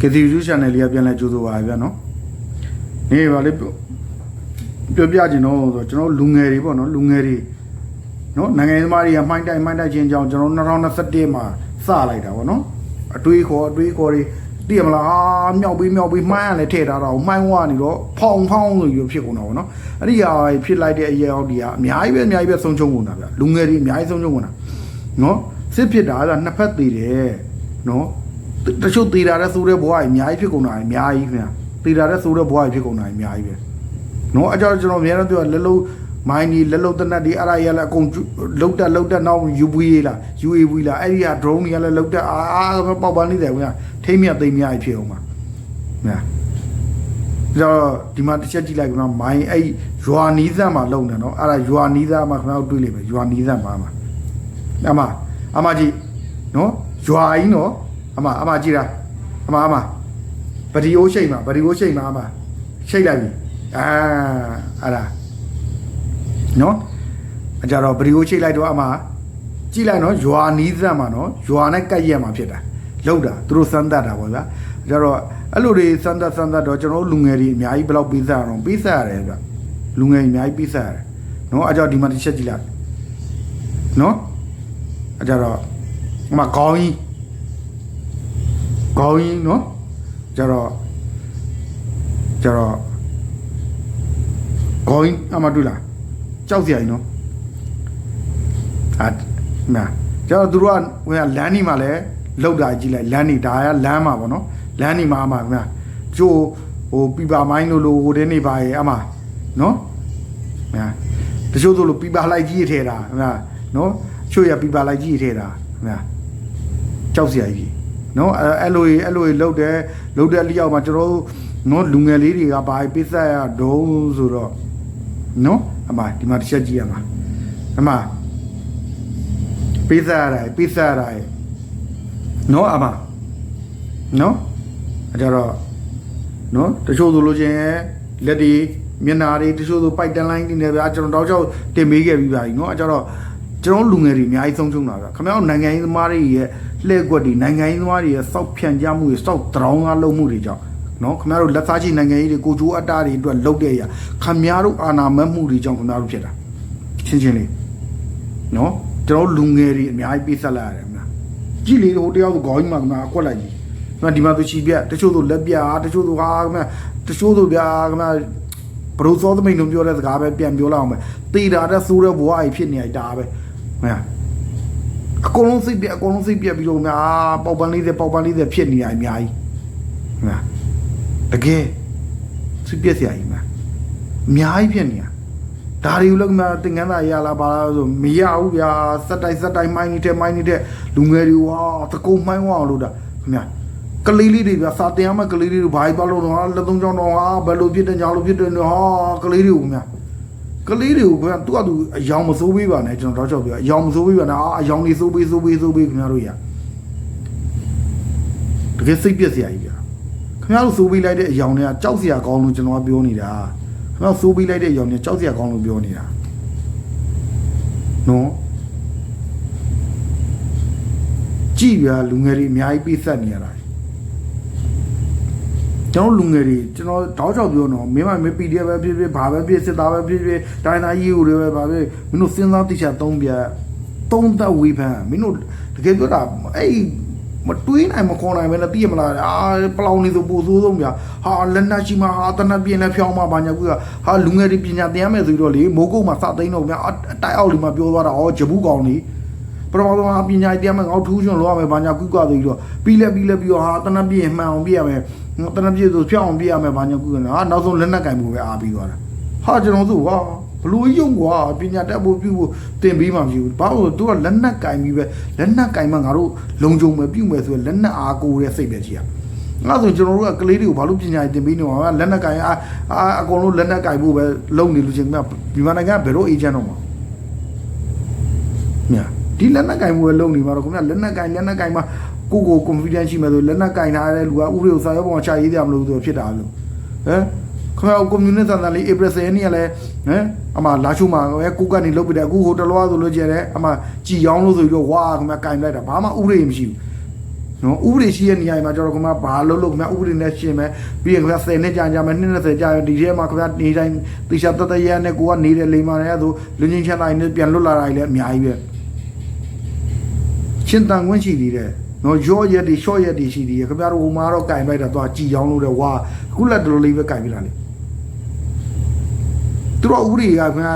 ကတိယူ channel လေးကပြန်လဲကြိုးဆိုပါဗျာနော်နေပါလေပြောပြောပြချင်တော့ဆိုကျွန်တော်လူငယ်တွေပေါ့နော်လူငယ်တွေနော်နိုင်ငံရေးသမားတွေကမှိုင်းတိုက်မှိုင်းတိုက်ခြင်းကြောင့်ကျွန်တော်2021မှာစလိုက်တာပေါ့နော်အတွေးခေါ်အတွေးခေါ်တွေသိရမလားအာမြောက်ပြီးမြောက်ပြီးမှိုင်းရလဲထည့်ထားတော့မှိုင်းဝနေတော့ဖောင်ဖောင်းဆိုပြီးဖြစ်ကုန်တာပေါ့နော်အဲ့ဒီဟာဖြစ်လိုက်တဲ့အရာတွေကအများကြီးပဲအများကြီးပဲဆုံးချုံကုန်တာဗျလူငယ်တွေအများကြီးဆုံးချုံကုန်တာနော်စစ်ဖြစ်တာကနှစ်ဖက်သေးတယ်နော် တချို့သေးတာတဲ့ဆိုးတဲ့ဘဝကြီးအများကြီးဖြစ်ကုန်တာအများကြီးခင်ဗျာသေးတာတဲ့ဆိုးတဲ့ဘဝကြီးဖြစ်ကုန်တာအများကြီးပဲနော်အကြောင်းကျွန်တော်အများတော့ပြောလက်လုံးမိုင်းဒီလက်လုံးတနတ်ဒီအဲ့ဒါရလည်းအကုန်လုတ်တက်လုတ်တက်နောက် UV လား UAV လားအဲ့ဒီက drone တွေကလည်းလုတ်တက်အာအာပေါက်ပန်းနေတယ်ခင်ဗျာထိမ့်မြတ်သိမ့်မြတ်ကြီးဖြစ်အောင်ပါခင်ဗျာကြောဒီမှာတစ်ချက်ကြည့်လိုက်ခင်ဗျာမိုင်းအဲ့ရွာနီးစပ်မှာလုံတယ်နော်အဲ့ဒါရွာနီးစပ်မှာခင်ဗျားတို့တွေးလိမ့်မယ်ရွာနီးစပ်မှာမှာအမအမကြီးနော်ရွာကြီးနော် အမအမကြည့်တာအမအမဗဒီယိုရှိတ်မှာဗဒီယိုရှိတ်မှာအမရှိတ်လိုက်ပြီအာအဲ့ဒါနော်အကြတော့ဗဒီယိုရှိတ်လိုက်တော့အမကြည့်လိုက်နော်ရွာနီးစပ်မှာနော်ရွာနဲ့ကပ်ရက်မှာဖြစ်တာလောက်တာသူတို့စမ်းသပ်တာပေါ့ဗျာကြတော့အဲ့လိုတွေစမ်းသပ်စမ်းသပ်တော့ကျွန်တော်တို့လူငယ်တွေအများကြီးဘယ်လောက်ပေးစားအောင်ပေးစားရတယ်ဗျလူငယ်အများကြီးပေးစားရတယ်နော်အကြတော့ဒီမှာတစ်ချက်ကြည့်လိုက်နော်အကြတော့အမခေါင်းကြီး ခေါင်းကြီးနော်ကျတော့ကျတော့ခေါင်းကြီးအမတွေ့လားကြောက်စရာကြီးနော်အာနာကျတော့သူတို့ကဟိုကလမ်းနီမှာလဲလောက်တာကြည့်လိုက်လမ်းနီဒါကလမ်းမှာပေါ့နော်လမ်းနီမှာအမခင်ဗျာကျိုးဟိုပြပါမိုင်းလို့လို့ဟိုတဲနေပါရဲ့အမနော်ညာတချို့တို့လို့ပြပါလိုက်ကြီးထဲတာခင်ဗျာနော်ချို့ရပြပါလိုက်ကြီးထဲတာခင်ဗျာကြောက်စရာကြီး နော်အဲအဲ့လိုကြီးအဲ့လိုကြီးလှုပ်တယ်လှုပ်တဲ့လျောက်မှာကျွန်တော်တို့နော်လူငယ်လေးတွေကဘာပိစက်ရဒုံးဆိုတော့နော်အမဒီမှာတစ်ချက်ကြည့်ရမှာအမပိစက်ရတယ်ပိစက်ရတယ်နော်အမနော်အဲ့ကြတော့နော်တချို့ဆိုလို့ချင်းလက်ဒီမျက်နာတွေတချို့ဆိုပိုက်တန်လိုင်းတွေနဲ့ဗျာကျွန်တော်တောက်ချောက်တင်ပေးခဲ့ပြီးပါပြီနော်အဲ့ကြတော့ ကျွန်တော်လူငယ်တွေအများကြီးဆုံးရှုံးတာဗျာခင်ဗျားတို့နိုင်ငံရေးသမားတွေရဲ့လှည့်ကွက်တွေနိုင်ငံရေးသမားတွေရဲ့စောက်ဖြန့်ကြမှုတွေစောက်တရောင်းကားလုပ်မှုတွေကြောင့်နော်ခင်ဗျားတို့လက်သားချိနိုင်ငံရေးတွေကိုကြိုးအတ္တတွေအတွက်လုပ်တဲ့အရာခင်ဗျားတို့အာဏာမက်မှုတွေကြောင့်ခင်ဗျားတို့ဖြစ်တာချင်းချင်းလေးနော်ကျွန်တော်လူငယ်တွေအများကြီးပေးဆက်လိုက်ရတယ်ခင်ဗျာကြည့်လေဟိုတယောက်ဆိုခေါင်းကြီးမှာခင်ဗျာအကွက်လိုက်ကြီးခင်ဗျာဒီမှာသူချီပြက်တချို့ဆိုလက်ပြတချို့ဆိုဟာခင်ဗျာတချို့ဆိုဗျာခင်ဗျာဘရိုစောသမိန်တို့ပြောတဲ့စကားပဲပြန်ပြောလိုက်အောင်ပဲတေတာတဲ့ဆိုးတဲ့ဘဝကြီးဖြစ်နေလိုက်တာပဲ ဟဲ့အကုန်လုံးစိတ်ပြက်အကုန်လုံးစိတ်ပြက်ပြီးတော့များပေါက်ပန်းလေးတဲ့ပေါက်ပန်းလေးတဲ့ဖြစ်နေရအများကြီးဟဲ့တကယ်စိတ်ပြက်စရာကြီးမှာအများကြီးဖြစ်နေရဒါတွေကိုလည်းကသင်္ကန်းသာရလာပါလားဆိုမရဘူးဗျာစက်တိုက်စက်တိုက်မိုင်းနေတဲ့မိုင်းနေတဲ့လူငယ်တွေဝါတကုံမိုင်းဝအောင်လို့တာခင်ဗျာကလေးလေးတွေပြစာတင်ရမယ့်ကလေးလေးတွေဘာကြီးပါလို့တော့ဟာလက်သုံးချောင်းတော့ဟာဘယ်လိုဖြစ်တယ်ညာလိုဖြစ်တယ်ဟာကလေးတွေကိုများ ကလေးတွေကိုကသူကသူအယောင်မစိုးပေးပါနဲ့ကျွန်တော်တော့ကြောက်ပြောအယောင်မစိုးပေးပါနဲ့အာအယောင်နေစိုးပေးစိုးပေးစိုးပေးခင်ဗျားတို့ရတကယ်စိတ်ပြက်စရာကြီးဗျာခင်ဗျားတို့စိုးပေးလိုက်တဲ့အယောင်တွေကကြောက်စရာကောင်းလို့ကျွန်တော်ကပြောနေတာခင်ဗျားစိုးပေးလိုက်တဲ့အယောင်တွေကြောက်စရာကောင်းလို့ပြောနေတာနော်ကြည့်ဗျာလူငယ်တွေအများကြီးပြည့်ဆက်နေရတာ ကျွန်တော်လူငယ်တွေကျွန်တော်တောက်ချောက်ပြောတော့မင်းမမ PDF ပဲဖြစ်ဖြစ်ဘာပဲဖြစ်စစ်သားပဲဖြစ်ဖြစ်တိုင်းသားကြီးတွေပဲဘာပဲမင်းတို့စဉ်းစားတိကျသုံးပြသုံးသက်ဝေဖန်မင်းတို့တကယ်ပြောတာအဲ့မတွေးနိုင်မခေါ်နိုင်ပဲနဲ့သိရမလားအာပလောင်နေဆိုပို့ဆိုးဆုံးဗျာဟာလက်နက်ရှိမှာဟာတနက်ပြင်းနဲ့ဖျောင်းမှာဘာညာကူကဟာလူငယ်တွေပညာသင်ရမယ်ဆိုပြီးတော့လေမိုးကုတ်မှာစသိန်းတော့ဗျာအတိုက်အောက်လေးမှာပြောသွားတာဩဂျဘူးကောင်လေး ပထမဆုံးဟာပညာတရားမဲ့ငေါထူးချွန်လောရမယ်ဘာညာကူကဆိုပြီးတော့ပြီးလဲပြီးလဲပြီးတော့ဟာတနက်ပြင်းမှန်အောင်ပြရမယ်တနပြည့်ဆိုဖြောင်းအောင်ပြရမယ်ဘာညာကုကနာဟာနောက်ဆုံးလက်နက်ကင်မှုပဲအားပြီးသွားတာဟာကျွန်တော်တို့ဟာဘလူးယုံကွာပညာတတ်ဖို့ပြုဖို့တင်ပေးမှမပြုဘူးဘာလို့သူကလက်နက်ကင်ပြီးပဲလက်နက်ကင်မှငါတို့လုံခြုံမယ်ပြုမယ်ဆိုရင်လက်နက်အားကိုတဲ့စိတ်ပဲကြီးอ่ะငါဆိုကျွန်တော်တို့ကကလေးတွေကိုဘာလို့ပညာတင်ပေးနေမှာလက်နက်ကင်အာအကုန်လုံးလက်နက်ကင်ဖို့ပဲလုံနေလို့ချင်းကဒီမှာနိုင်ငံကဘယ်တော့အေဂျင့်တော့မှာမြာ ဒီလက်နက်ကင်မှုပဲလုံနေမှာတော့ခင်ဗျလက်နက်ကင်လက်နက်ကင်မှာကိုကို confidence ရှိမယ်ဆိုလက်နက်ကင်ထားတဲ့လူကဥပဒေကိုစာရွက်ပေါ်မှာချရေးကြမလို့ဆိုဖြစ်တာလို့ဟမ်ခင်ဗျာကွန်မြူနစ်ဆန်ဆန်လေး April 10ရက်နေ့ကလည်းဟမ်အမလာချိုမှာပဲကိုကနေလုတ်ပြတယ်အခုဟိုတလွားဆိုလို့ကျဲတယ်အမကြည်ရောင်းလို့ဆိုပြီးတော့ဝါခင်ဗျာကင်လိုက်တာဘာမှဥပဒေမရှိဘူးနော်ဥပဒေရှိတဲ့နေရာမှာကျတော့ခင်ဗျာဘာလို့လို့ခင်ဗျာဥပဒေနဲ့ရှင်းမယ်ပြီးရင်ခင်ဗျာ10နှစ်ကြာကြာမယ်20ကြာရင်ဒီထဲမှာခင်ဗျာနေတိုင်းတေချာတတရနဲ့ကိုကနေတဲ့လိမ္မာနဲ့ဆိုလူချင်းချမ်းတိုင်းနဲ့ပြန်လွတ်လာတာကြီးလည်းအများကြီးပဲ ရှင်းတန်ခွင့်ရှိသေးတယ်နော်ရောရက်ဒီရှော့ရက်ဒီရှိသေးတယ်ခင်ဗျားတို့ဟိုမှာတော့ကင်ပိုက်တာသွားကြည်ချောင်းလို့တဲ့ဝါခုလက်တော်လေးပဲကင်ပြလာလေသူတို့ဥပဒေကခင်ဗျာ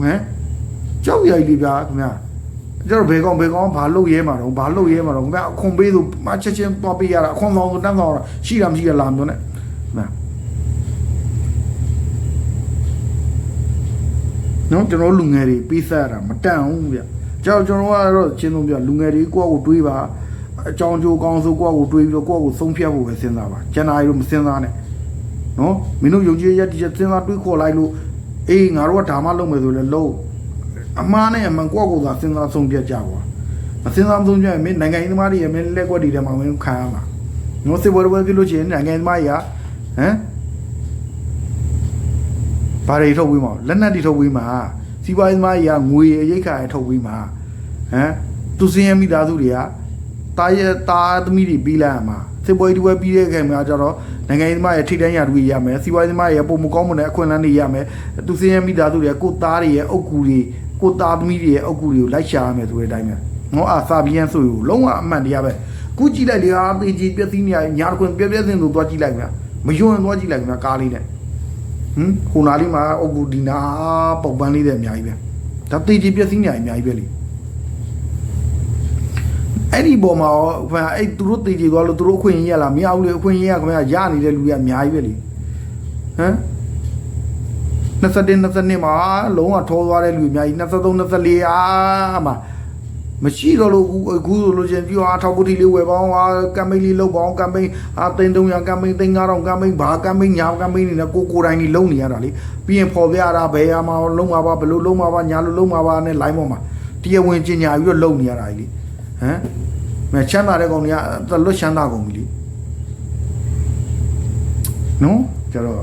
ဟမ်ကြောက်ရိုက်ဒီဗျာခင်ဗျာကျတော့ဘယ်ကောင်ဘယ်ကောင်ဘာလုပ်ရဲမှာတော့ဘာလုပ်ရဲမှာတော့ခင်ဗျအခွန်ပေးသူမချက်ချင်းသွားပေးရတာအခွန်ဆောင်တန်းဆောင်ရှိတာမရှိရလားမျိုးနဲ့မှန်နော်ကျွန်တော်လူငယ်တွေပေးဆက်ရတာမတန်ဘူးဗျ ကျွန်တော်ကျွန်တော်ကတော့ချင်းဆုံးပြလူငယ်တွေကိုယ့်အကိုတွေးပါအကြောင်းကျိုးကောင်းဆိုကိုယ့်အကိုတွေးပြီးတော့ကိုယ့်အကိုဆုံးဖြတ်ဖို့ပဲစဉ်းစားပါကျန်တာရောမစဉ်းစားနဲ့နော်မင်းတို့ယုံကြည်ရတဲ့စဉ်းစားတွေးခေါ်လိုက်လို့အေးငါတို့ကဒါမှလုပ်မယ်ဆိုလဲလုပ်အမားနဲ့အမှန်ကိုယ့်ကိုယ်သာစဉ်းစားဆုံးဖြတ်ကြကွာမစဉ်းစားဆုံးဖြတ်ရင်မင်းနိုင်ငံရေးသမားတွေရဲ့မင်းလက်ကွက်တွေထဲမှာမင်းခံရမှာနော်စေဘဝပြလို့ချင်နိုင်ငံရေးသမားကြီးကဟမ်ဘာတွေထုတ်ပြီးမှာလက်နက်တွေထုတ်ပြီးမှာ စီးပွားရေးသမားကြီးကငွေအရိတ်ခါရထုတ်ပြီးမှာဟမ်သူစင်းရမိသားစုတွေကတာရဲ့တာသမီးတွေပြီးလိုက်ရမှာစေပွဲဒီပွဲပြီးတဲ့ခင်မှာကျတော့နိုင်ငံရေးသမားရဲ့ထိတ်တန်းရတွေရမယ်စီးပွားရေးသမားရဲ့ပုံမကောင်းမတဲ့အခွင့်အလမ်းတွေရမယ်သူစင်းရမိသားစုတွေကကိုသားတွေရဲ့အုတ်ကူတွေကိုသားသမီးတွေရဲ့အုတ်ကူတွေကိုလိုက်ရှာရမယ်ဆိုတဲ့အတိုင်းပဲငေါအာစာဘီယန်ဆိုယူလုံးဝအမှန်တရားပဲခုကြည့်လိုက်လေဟာတေကြီးပြက်သီးနေရညာကွင်ပြက်ပြက်စင်ဆိုသွားကြည့်လိုက်မြမယွန်းသွားကြည့်လိုက်မြကားလေးနဲ့ ဟမ်ဟိုနာလေးမှာအုတ်ကူဒီနာပုံပန်းလေးတဲ့အများကြီးပဲဒါတေကြီးပြက်စီးနေရအများကြီးပဲလေအဲ့ဒီပေါ်မှာရောဟိုအဲ့သူတို့တေကြီးသွားလို့သူတို့အခွင့်အရေးရလားမရဘူးလေအခွင့်အရေးရခင်ဗျာရနေတဲ့လူကြီးအများကြီးပဲလေဟမ်21 22မှာလုံးဝထောသွားတဲ့လူအများကြီး23 24အာမှာ မရှိတော့လို့အခုအခုဆိုလို့ချင်းပြောအားထောက်ပုတ်တီလေးဝယ်ပေါင်းဟာကမ်ပိန်းလေးလုပ်ပေါင်းကမ်ပိန်းအာသိန်း300ကမ်ပိန်းသိန်း9000ကမ်ပိန်းဘာကမ်ပိန်းညာကမ်ပိန်းနေနဲ့ကိုကိုတိုင်းကြီးလုံးနေရတာလေပြီးရင်ပေါ်ပြရတာဘယ်ဟာမှာလုံးမှာပါဘယ်လိုလုံးမှာပါညာလိုလုံးမှာပါနဲ့ line ပေါ်မှာတရားဝင်ကျင်ညာပြီးတော့လုံးနေရတာကြီးလေဟမ်မချမ်းသာတဲ့ကောင်တွေကလွတ်ချမ်းသာကုန်ပြီလေနော်ကျတော့